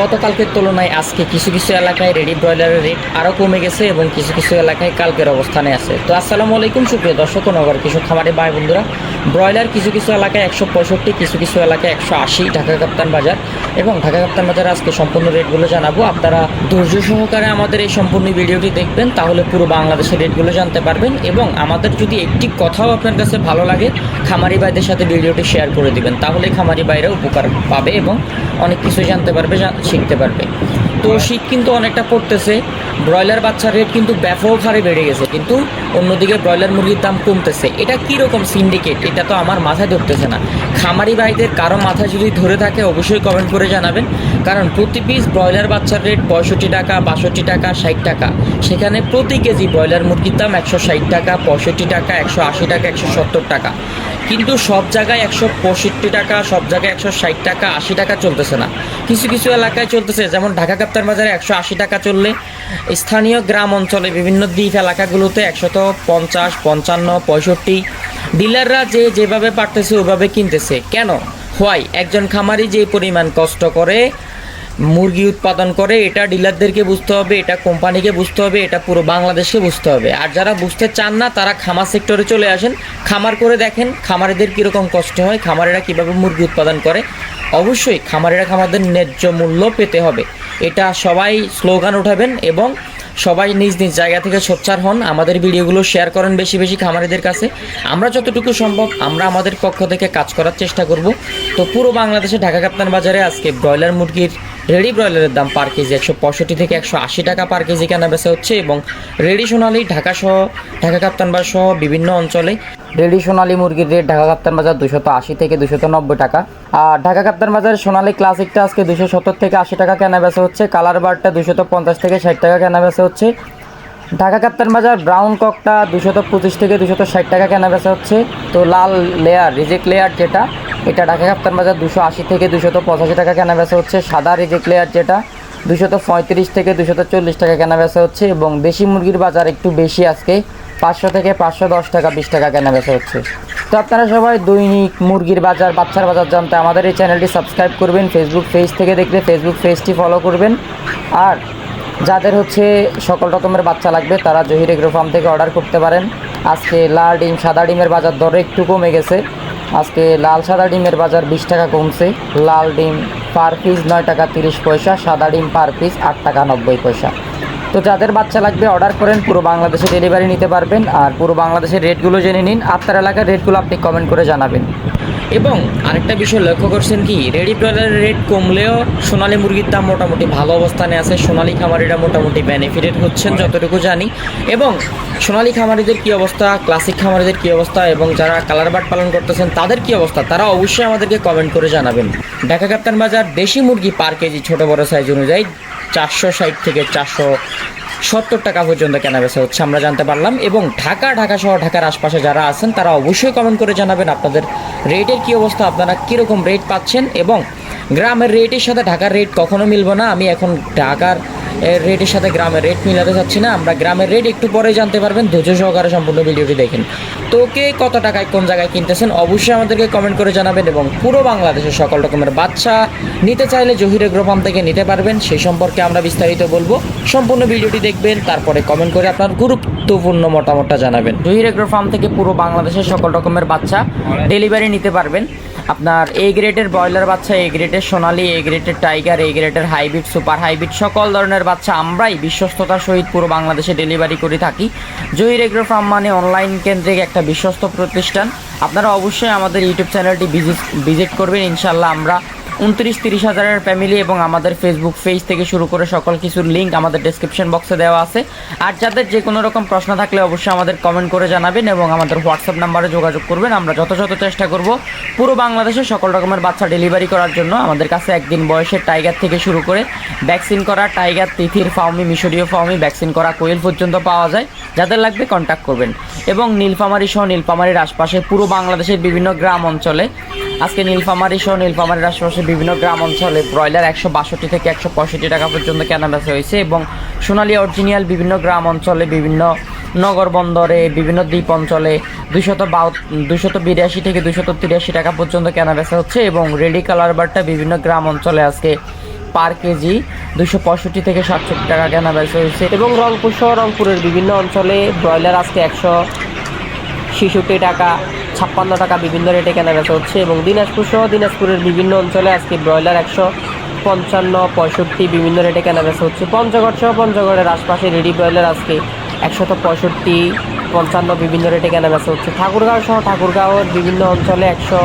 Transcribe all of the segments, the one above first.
গতকালকের তুলনায় আজকে কিছু কিছু এলাকায় রেডি ব্রয়লারের রেট আরও কমে গেছে এবং কিছু কিছু এলাকায় কালকের অবস্থানে আছে। তো আসসালামু আলাইকুম, সুপ্রিয় দর্শক নগর কিছু খামারে ভাই বন্ধুরা। ব্রয়লার কিছু কিছু এলাকায় একশো পঁয়ষট্টি, কিছু কিছু এলাকায় একশো আশি, ঢাকা কাপ্তান বাজার। এবং ঢাকা কাপ্তান বাজার আজকে সম্পূর্ণ রেটগুলো জানাব। আপনারা ধৈর্য সহকারে আমাদের এই সম্পূর্ণ ভিডিওটি দেখবেন, তাহলে পুরো বাংলাদেশের রেটগুলো জানতে পারবেন এবং আমাদের যদি একটি কথাও আপনার কাছে ভালো লাগে, খামারি ভাইদের সাথে ভিডিওটি শেয়ার করে দিবেন। তাহলে খামারি ভাইরা উপকার পাবে এবং অনেক কিছু জানতে পারবে শিখতে পারবে। তো শীত কিন্তু অনেকটা পড়তেছে। ব্রয়লার বাচ্চার রেট কিন্তু ব্যাপক হারে বেড়ে গেছে, কিন্তু অন্যদিকে ব্রয়লার মুরগির দাম কমতেছে। এটা কীরকম সিন্ডিকেট এটা তো আমার মাথায় ধরতেছে না। খামারি ভাইদের কারও মাথায় যদি ধরে থাকে, অবশ্যই কমেন্ট করে জানাবেন। কারণ প্রতি পিস ব্রয়লার বাচ্চার রেট পঁয়ষট্টি টাকা, বাষট্টি টাকা, ষাট টাকা। সেখানে প্রতি কেজি ব্রয়লার মুরগির দাম একশো ষাট টাকা, পঁয়ষট্টি টাকা, একশো আশি টাকা, একশো সত্তর টাকা। কিন্তু সব জায়গায় একশো পঁয়ষট্টি টাকা, সব জায়গায় একশো ষাট টাকা, আশি টাকা চলতেছে না। কিছু কিছু এলাকায় চলতেছে, যেমন ঢাকা কাপ্তান বাজারে একশো আশি টাকা চললে স্থানীয় গ্রাম অঞ্চলে বিভিন্ন দ্বীপ এলাকাগুলোতে একশত পঞ্চাশ, পঞ্চান্ন, পঁয়ষট্টি। ডিলাররা যে যেভাবে পারতেছে ওইভাবে কিনতেছে। কেন? হোয়াই? একজন খামারি যে পরিমাণ কষ্ট করে মুরগি উৎপাদন করে, এটা ডিলারদেরকে বুঝতে হবে, এটা কোম্পানিকে বুঝতে হবে, এটা পুরো বাংলাদেশকে বুঝতে হবে। আর যারা বুঝতে চান না, তারা খামার সেক্টরে চলে আসেন, খামার করে দেখেন খামারিদের কীরকম কষ্ট হয়, খামারেরা কীভাবে মুরগি উৎপাদন করে। অবশ্যই খামারেরা খামারদের ন্যায্য মূল্য পেতে হবে। এটা সবাই স্লোগান উঠাবেন এবং সবাই নিজ নিজ জায়গা থেকে সোচ্চার হন। আমাদের ভিডিওগুলো শেয়ার করেন বেশি বেশি খামারিদের কাছে। আমরা যতটুকু সম্ভব আমরা আমাদের পক্ষ থেকে কাজ করার চেষ্টা করব। তো পুরো বাংলাদেশে ঢাকা কাপ্তান বাজারে আজকে ব্রয়লার মুরগির রেডি ব্রয়লারের দাম পার কেজি একশো পঁয়ষট্টি থেকে একশো আশি টাকা পার কেজি কেনা বেচা হচ্ছে এবং রেডি সোনালি, ঢাকা সহ, ঢাকা কাপ্তান বাজার সহ বিভিন্ন অঞ্চলে রেডি সোনালি মুরগির রেট ঢাকা কাপ্তান বাজার দুশত আশি থেকে দুশত নব্বই টাকা। আর ঢাকা কাপ্তান বাজার সোনালি ক্লাসিকটা আজকে দুশো সত্তর থেকে আশি টাকা কেনা বেচা হচ্ছে কালার বারটা দুশত পঞ্চাশ থেকে ষাট টাকা কেনা বেচা হচ্ছে। ঢাকা কাপ্তান বাজার ব্রাউন ককটা দুশত পঁচিশ থেকে দুশত ষাট টাকা কেনা বেচা হচ্ছে। তো লাল লেয়ার রিজেক্ট লেয়ার যেটা, এটা ঢাকা কাপ্তান বাজার দুশো আশি থেকে দুশত পঁচাশি টাকা কেনা বেচা হচ্ছে। সাদা রিজেক্ট লেয়ার যেটা দুশত পঁয়ত্রিশ থেকে দুশত চল্লিশ টাকা কেনা বেচা হচ্ছে এবং দেশি মুরগির বাজার একটু বেশি আজকে, পাঁচশো থেকে পাঁচশো দশ টাকা, বিশ টাকা কেনা বেচা হচ্ছে। তো আপনারা সবাই দৈনিক মুরগির বাজার, বাচ্চার বাজার জানতে আমাদের এই চ্যানেলটি সাবস্ক্রাইব করবেন। ফেসবুক পেজ থেকে দেখলে ফেসবুক পেজটি ফলো করবেন। আর যাদের হচ্ছে সকল রকমের বাচ্চা লাগবে, তারা জহির এগ্রো ফার্ম থেকে অর্ডার করতে পারেন। আজকে লাল ডিম, সাদা ডিমের বাজার দর একটু কমে গেছে। আজকে লাল সাদা ডিমের বাজার বিশ টাকা কমছে। লাল ডিম পার পিস নয় টাকা তিরিশ পয়সা, সাদা ডিম পার পিস আট টাকা নব্বই পয়সা। তো যাদের বাচ্চা লাগবে, অর্ডার করেন, পুরো বাংলাদেশে ডেলিভারি নিতে পারবেন। আর পুরো বাংলাদেশের রেটগুলো জেনে নিন। আপনার এলাকার রেটগুলো আপনি কমেন্ট করে জানাবেন। এবং আরেকটা বিষয় লক্ষ্য করছেন কি রেডি ব্রয়লারের রেট কমলেও সোনালী মুরগির দাম মোটামুটি ভালো অবস্থানে আছে সোনালী খামারিরা মোটামুটি বেনিফিটেড হচ্ছেন যতটুকু জানি। এবং সোনালী খামারিদের কি অবস্থা ক্লাসিক খামারিদের কি অবস্থা এবং যারা কালার বাট পালন করতেছেন তাদের কি অবস্থা তারা অবশ্যই আমাদেরকে কমেন্ট করে জানাবেন। ঢাকা কাপ্তান বাজার দেশি মুরগি পার কেজি ছোটো বড় সাইজ অনুযায়ী চারশো ষাট থেকে চারশো সত্তর টাকা পর্যন্ত কেনা বেচা হচ্ছে, আমরা জানতে পারলাম। এবং ঢাকা ঢাকা সহ ঢাকার আশপাশে যারা আছেন, তারা অবশ্যই কমেন্ট করে জানাবেন আপনাদের রেটের কী অবস্থা, আপনারা কীরকম রেট পাচ্ছেন এবং গ্রামের রেটের সাথে ঢাকার রেট কখনো মিলবো না। আমি এখন ঢাকার রেটের সাথে গ্রামের রেট মিলাতে চাচ্ছি না। আমরা গ্রামের রেট একটু পরে জানতে পারবেন। ধৈর্য সহকারে সম্পূর্ণ ভিডিওটি দেখেন। তো কে কত টাকায় কোন জায়গায় কিনতেছেন অবশ্যই আমাদেরকে কমেন্ট করে জানাবেন এবং পুরো বাংলাদেশের সকল রকমের বাচ্চা নিতে চাইলে জহির এগ্রো ফার্ম থেকে নিতে পারবেন, সেই সম্পর্কে আমরা বিস্তারিত বলব। সম্পূর্ণ ভিডিওটি দেখবেন, তারপরে কমেন্ট করে আপনার গুরুত্বপূর্ণ মতামতটা জানাবেন। জহির এগ্রো ফার্ম থেকে পুরো বাংলাদেশের সকল রকমের বাচ্চা ডেলিভারি নিতে পারবেন। আপনার এ গ্রেডের ব্রয়লার বাচ্চা এ গ্রেডের সোনালি এ গ্রেডের টাইগার এ গ্রেডের হাইব্রিড সুপার হাইব্রিড সকল ধরনের বাচ্চা আমরাই বিশ্বস্ততার সহিত পুরো বাংলাদেশে ডেলিভারি করে থাকি। জহির এগ্রো ফার্ম মানে অনলাইন কেন্দ্রিক বিশ্বস্ত প্রতিষ্ঠান আপনারা অবশ্যই আমাদের ইউটিউব চ্যানেলটি ভিজিট ভিজিট করবেন। ইনশাল্লাহ আমরা উনত্রিশ তিরিশ হাজারের ফ্যামিলি এবং আমাদের ফেসবুক পেজ থেকে শুরু করে সকল কিছুর লিঙ্ক আমাদের ডেসক্রিপশন বক্সে দেওয়া আছে। আর যাদের যে কোনো রকম প্রশ্ন থাকলে অবশ্যই আমাদের কমেন্ট করে জানাবেন এবং আমাদের হোয়াটসঅ্যাপ নাম্বারে যোগাযোগ করবেন। আমরা যথাযথ চেষ্টা করব পুরো বাংলাদেশে সকল রকমের বাচ্চা ডেলিভারি করার জন্য। আমাদের কাছে একদিন বয়সের টাইগার থেকে শুরু করে ভ্যাকসিন করা টাইগার তিথির ফাউমি মিশরীয় ফাউমি ভ্যাকসিন করা, কোয়েল পর্যন্ত পাওয়া যায়। যাদের লাগবে কন্ট্যাক্ট করবেন। এবং নীলফামারি সহ নীলফামারির আশপাশে পুরো বাংলাদেশের বিভিন্ন গ্রাম অঞ্চলে আজকে নীলফামারি সহ নীলফামারির আশেপাশে বিভিন্ন গ্রাম অঞ্চলে ব্রয়লার একশো বাষট্টি থেকে একশো পঁয়ষট্টি টাকা পর্যন্ত কেনা বেচা হয়েছে এবং সোনালী অরিজিনিয়াল বিভিন্ন গ্রাম অঞ্চলে, বিভিন্ন নগর বন্দরে, বিভিন্ন দ্বীপ অঞ্চলে দুশত বাউ দুশত বিরাশি থেকে দুশত তিরাশি টাকা পর্যন্ত কেনা বেচা হচ্ছে এবং রেডি কালার বারটা বিভিন্ন গ্রাম অঞ্চলে আজকে পার কেজি দুশো পঁয়ষট্টি থেকে সাতষট্টি টাকা কেনা বেচা হয়েছে এবং রংপুর সহ রংপুরের বিভিন্ন অঞ্চলে ব্রয়লার আজকে একশো ছেষট্টি টাকা ছাপ্পান্ন টাকা বিভিন্ন রেটে কেনাবেচা হচ্ছে এবং দিনাজপুর সহ দিনাজপুরের বিভিন্ন অঞ্চলে আজকে ব্রয়লার একশো পঞ্চান্ন, পঁয়ষট্টি বিভিন্ন রেটে কেনাবেচা হচ্ছে। পঞ্চগড় সহ পঞ্চগড়ের আশপাশে রেডি ব্রয়লার আজকে একশত পঁয়ষট্টি, পঞ্চান্ন বিভিন্ন রেটে কেনাবেচা হচ্ছে। ঠাকুরগাঁও সহ ঠাকুরগাঁওয়ের বিভিন্ন অঞ্চলে একশো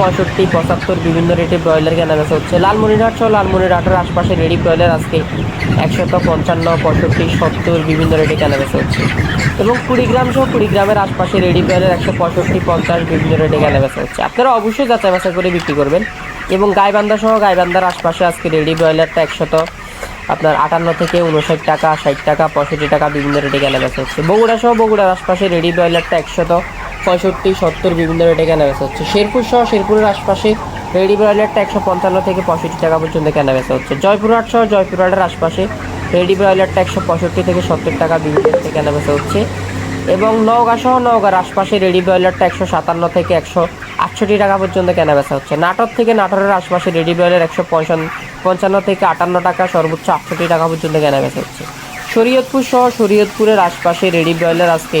পঁয়ষট্টি, পঁচাত্তর বিভিন্ন রেটে ব্রয়লার কেনা বেচা হচ্ছে। লালমনিরহাট সহ লালমনিরহাটের আশপাশে রেডি ব্রয়লার আজকে একশত পঞ্চান্ন, পঁয়ষট্টি, সত্তর বিভিন্ন রেটে কেনা বেচা হচ্ছে। এবং কুড়িগ্রাম সহ কুড়িগ্রামের আশপাশে রেডি ব্রয়লার একশো পঁয়ষট্টি, পঞ্চাশ বিভিন্ন রেটে কেনা বেচা হচ্ছে। আপনারা অবশ্যই যাচাই বাছাই করে বিক্রি করবেন। এবং গাইবান্ধা সহ গাইবান্ধার আশপাশে আজকে রেডি ব্রয়লারটা একশত আপনার আটান্ন থেকে উনষাট টাকা, ষাট টাকা, পঁয়ষট্টি টাকা বিভিন্ন রেটে কেনা বেচা হচ্ছে। বগুড়া সহ বগুড়ার আশপাশে রেডি ব্রয়লারটা একশত পঁয়ষট্টি, সত্তর বিভিন্ন রেটে কেনা বেচা হচ্ছে। শেরপুর সহ শেরপুরের আশপাশে রেডি ব্রয়লারটা একশো পঞ্চান্ন থেকে পঁয়ষট্টি টাকা পর্যন্ত কেনা বেচা হচ্ছে। জয়পুরহাট সহ জয়পুরহাটের আশপাশে রেডি ব্রয়লারটা একশো পঁয়ষট্টি থেকে সত্তর টাকা বিভিন্ন রেটে কেনা বেচা হচ্ছে। এবং নওগাঁ সহ নওগাঁর আশপাশে রেডি ব্রয়লারটা একশো সাতান্ন থেকে একশো আটষট্টি টাকা পর্যন্ত কেনা বেচা হচ্ছে। নাটক থেকে নাটোরের আশপাশে রেডি ব্রয়লার একশো পঞ্চান্ন থেকে আটান্ন টাকা, সর্বোচ্চ আটষট্টি টাকা পর্যন্ত কেনা বেচা হচ্ছে। শরীয়তপুর সহ শরীয়তপুরের আশপাশে রেডি ব্রয়লার আজকে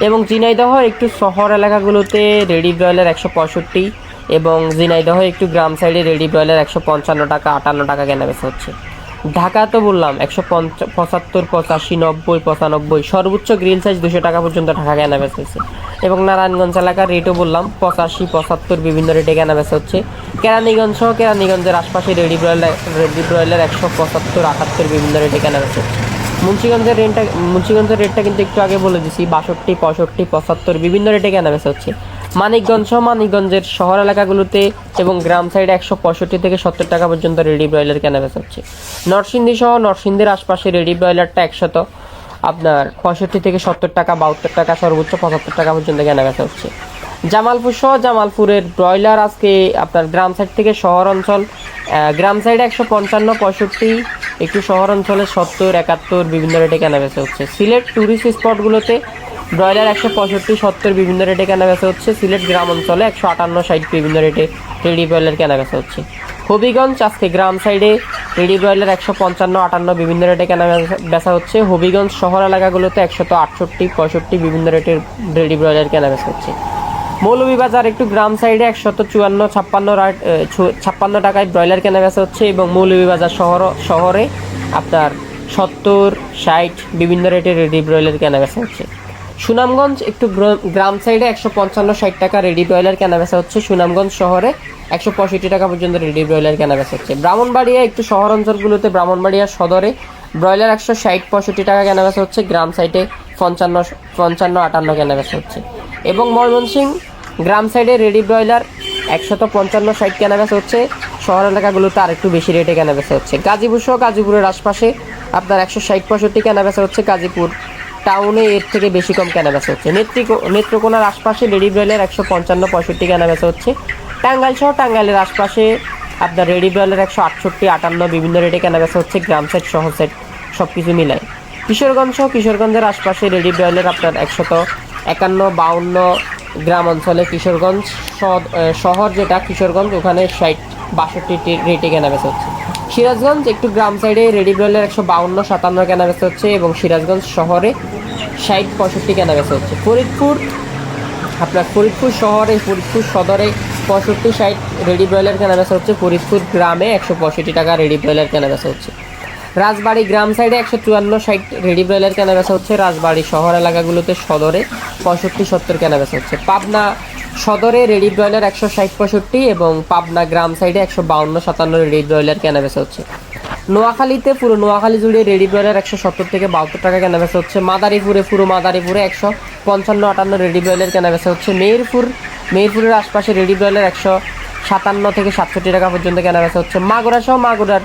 এবং ঝিনাইদহ একটু শহর এলাকাগুলোতে রেডি ব্রয়লার একশো পঁয়ষট্টি এবং ঝিনাইদহ একটু গ্রাম সাইডে রেডি ব্রয়লার একশো পঞ্চান্ন টাকা, আটান্ন টাকা কেনা বেচা হচ্ছে। ঢাকা তো বললাম, একশো পঞ্চা পঁচাত্তর পঁচাশি, নব্বই, পঁচানব্বই, সর্বোচ্চ গ্রিল সাইজ দুশো টাকা পর্যন্ত ঢাকা কেনা বেচা হচ্ছে। এবং নারায়ণগঞ্জ এলাকার রেটও বললাম, পঁচাশি, পঁচাত্তর বিভিন্ন রেটে কেনা বেচা হচ্ছে। কেরানীগঞ্জ সহ কেরানীগঞ্জের আশপাশে রেডি ব্রয়লার রেডি ব্রয়লার একশো পঁচাত্তর, আটাত্তর বিভিন্ন রেটে কেনা বেচা হচ্ছে। মুন্সিগঞ্জের রেটটা মুন্সিগঞ্জের রেটটা কিন্তু একটু আগে বলে দিছি, বাষট্টি, পঁয়ষট্টি, পঁচাত্তর, বিভিন্ন রেটে কেনা বেচা হচ্ছে। মানিকগঞ্জ সহ মানিকগঞ্জের শহর এলাকাগুলোতে এবং গ্রাম সাইডে একশো পঁয়ষট্টি থেকে সত্তর টাকা পর্যন্ত রেডি ব্রয়লার কেনা বেচা হচ্ছে। নরসিংদী সহ নরসিংদীর আশপাশে রেডি ব্রয়লারটা একশত, আপনার পঁয়ষট্টি থেকে সত্তর টাকা, বাহাত্তর টাকা, সর্বোচ্চ পঁচাত্তর টাকা পর্যন্ত কেনা বেচা হচ্ছে। জামালপুর সহ জামালপুরের ব্রয়লার আজকে আপনার গ্রাম সাইড থেকে শহর অঞ্চল গ্রাম সাইডে একশো পঞ্চান্ন, পঁয়ষট্টি একটু শহর অঞ্চলে সত্তর, একাত্তর বিভিন্ন রেটে কেনা বেচা হচ্ছে। সিলেট ট্যুরিস্ট স্পটগুলোতে ব্রয়লার একশো পঁয়ষট্টি, সত্তর বিভিন্ন রেটে কেনা বেচা হচ্ছে। সিলেট গ্রাম অঞ্চলে একশো আটান্ন, ষাট বিভিন্ন রেটে রেডি ব্রয়লার কেনা বেচা হচ্ছে। হবিগঞ্জ, আজকে গ্রাম সাইডে রেডি ব্রয়লার একশো পঞ্চান্ন, আটান্ন বিভিন্ন রেটে কেনা বেচা হচ্ছে। হবিগঞ্জ শহর এলাকাগুলোতে একশত আটষট্টি, পঁয়ষট্টি বিভিন্ন রেটের রেডি ব্রয়লার কেনা বেচা হচ্ছে। মৌলভীবাজার একটু গ্রাম সাইডে একশত চুয়ান্ন, ছাপ্পান্ন রাট- ছাপ্পান্ন টাকায় ব্রয়লার কেনা বেচা হচ্ছে এবং মৌলভীবাজার শহর, শহরে আপনার সত্তর, ষাট বিভিন্ন রেটের রেডি ব্রয়লার কেনা বেচা হচ্ছে। সুনামগঞ্জ একটু গ্র- গ্রাম সাইডে একশো পঞ্চান্ন, ষাট টাকা রেডি ব্রয়লার কেনা বেচা হচ্ছে। সুনামগঞ্জ শহরে একশো পঁয়ষট্টি টাকা পর্যন্ত রেডি ব্রয়লার কেনা বেচা হচ্ছে। ব্রাহ্মণবাড়িয়া একটু শহর অঞ্চলগুলোতে ব্রাহ্মণবাড়িয়া সদরে ব্রয়লার একশো ষাট, পঁয়ষট্টি টাকা কেনা বেচা হচ্ছে। গ্রাম সাইডে পঞ্চান্ন পঞ্চান্ন, আটান্ন কেনা বেচা হচ্ছে। এবং ময়মনসিং গ্রাম সাইডে রেডি ব্রয়লার একশত পঞ্চান্ন ষাট কেনা বেচা হচ্ছে। শহর এলাকাগুলোতে আর একটু বেশি রেটে কেনা বেচা হচ্ছে। গাজীপুর সহ গাজীপুরের আশপাশে আপনার একশো ষাট পঁয়ষট্টি কেনা বেচা হচ্ছে। গাজীপুর টাউনে এর থেকে বেশি কম কেনা বেচা হচ্ছে। নেত্রিকো, নেত্রকোনার আশপাশে রেডি ব্রয়লার একশো পঞ্চান্ন পঁয়ষট্টি কেনা বেচা হচ্ছে। টাঙ্গাইল সহ টাঙ্গাইলের আশপাশে আপনার রেডি ব্রয়লার একশো আটষট্টি, আটান্ন বিভিন্ন রেটে কেনা বেচা হচ্ছে। গ্রাম সেট শহর সেট সব কিছু মিলায়। কিশোরগঞ্জ সহ কিশোরগঞ্জের আশপাশে রেডি ব্রয়লার আপনার একশত একান্ন, বাউন্ন গ্রাম অঞ্চলে কিশোরগঞ্জ শহর- যেটা, কিশোরগঞ্জ, ওখানে ষাট, বাষট্টি রেটে কেনা বেচা হচ্ছে। সিরাজগঞ্জ একটু গ্রাম সাইডে রেডি ব্রয়লার একশো বাউন্ন, সাতান্ন কেনা বেচা হচ্ছে এবং সিরাজগঞ্জ শহরে ষাট, পঁয়ষট্টি কেনা বেচা হচ্ছে। ফরিদপুর, আপনার ফরিদপুর শহরে, ফরিদপুর সদরে পঁয়ষট্টি, ষাট রেডি ব্রয়লার কেনা বেচা হচ্ছে। ফরিদপুর গ্রামে একশো পঁয়ষট্টি টাকা রেডি ব্রয়লার কেনা বেচা হচ্ছে। রাজবাড়ি গ্রাম সাইডে একশো চুয়ান্ন ষাট রেডি ব্রয়লার কেনা বেচা হচ্ছে। রাজবাড়ি শহর এলাকাগুলোতে সদরে পঁয়ষট্টি সত্তর কেনা বেচা হচ্ছে। পাবনা সদরে রেডি ব্রয়লার একশো ষাট পঁয়ষট্টি এবং পাবনা গ্রাম সাইডে একশো বাউন্ন সাতান্ন রেডি ব্রয়লার কেনা বেচা হচ্ছে। নোয়াখালীতে পুরো নোয়াখালী জুড়ে রেডি ব্রয়লার একশো সত্তর থেকে বাহাত্তর টাকা কেনা বেচা হচ্ছে। মাদারীপুরে পুরো মাদারীপুরে একশো পঞ্চান্ন আটান্ন রেডি ব্রয়লার কেনা বেচা হচ্ছে। মেহেরপুর মেহেরপুরের আশপাশে রেডি ব্রয়লার একশো সাতান্ন থেকে সাতষট্টি টাকা পর্যন্ত কেনা বেচা হচ্ছে। মাগুরা সহ মাগুরার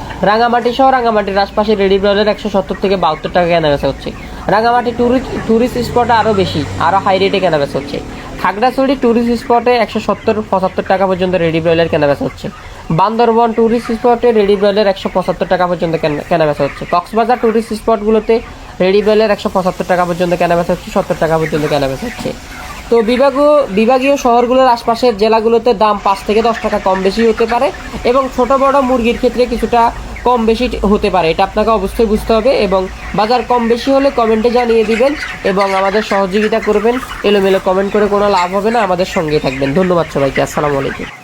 রাঙামাটি সহ রাঙামাটির আশপাশে রেডি ব্রয়লার একশো সত্তর থেকে বাহাত্তর টাকা কেনা বেচা হচ্ছে। রাঙামাটি টুরিস্ট টুরিস্ট স্পটে আরও বেশি আরও হাই রেটে কেনা বেচা হচ্ছে। খাগড়াছড়ি টুরিস্ট স্পটে একশো সত্তর, পঁচাত্তর টাকা পর্যন্ত রেডি ব্রয়লার কেনা বেচা হচ্ছে। বান্দরবন টুরিস্ট স্পটে রেডি ব্রয়লার একশো পঁচাত্তর টাকা পর্যন্ত কেনা- কেনা বেচা হচ্ছে। কক্সবাজার টুরিস্ট স্পটগুলোতে রেডি ব্রয়লার একশো পঁচাত্তর টাকা পর্যন্ত কেনা বেচা হচ্ছে, সত্তর টাকা পর্যন্ত কেনা বেচা হচ্ছে। তো বিভাগীয় বিভাগীয় শহরগুলোর আশপাশের জেলাগুলোতে দাম পাঁচ থেকে দশ টাকা কম বেশি হতে পারে এবং ছোট বড় মুরগির ক্ষেত্রে কিছুটা কম বেশি হতে পারে। এটা আপনাকে অবশ্যই বুঝতে হবে এবং বাজার কম বেশি হলে কমেন্টে জানিয়ে দিবেন এবং আমাদের সহযোগিতা করবেন। এলোমেলো কমেন্ট করে কোনো লাভ হবে না। আমাদের সঙ্গে থাকবেন। ধন্যবাদ সবাইকে। আসসালামু আলাইকুম।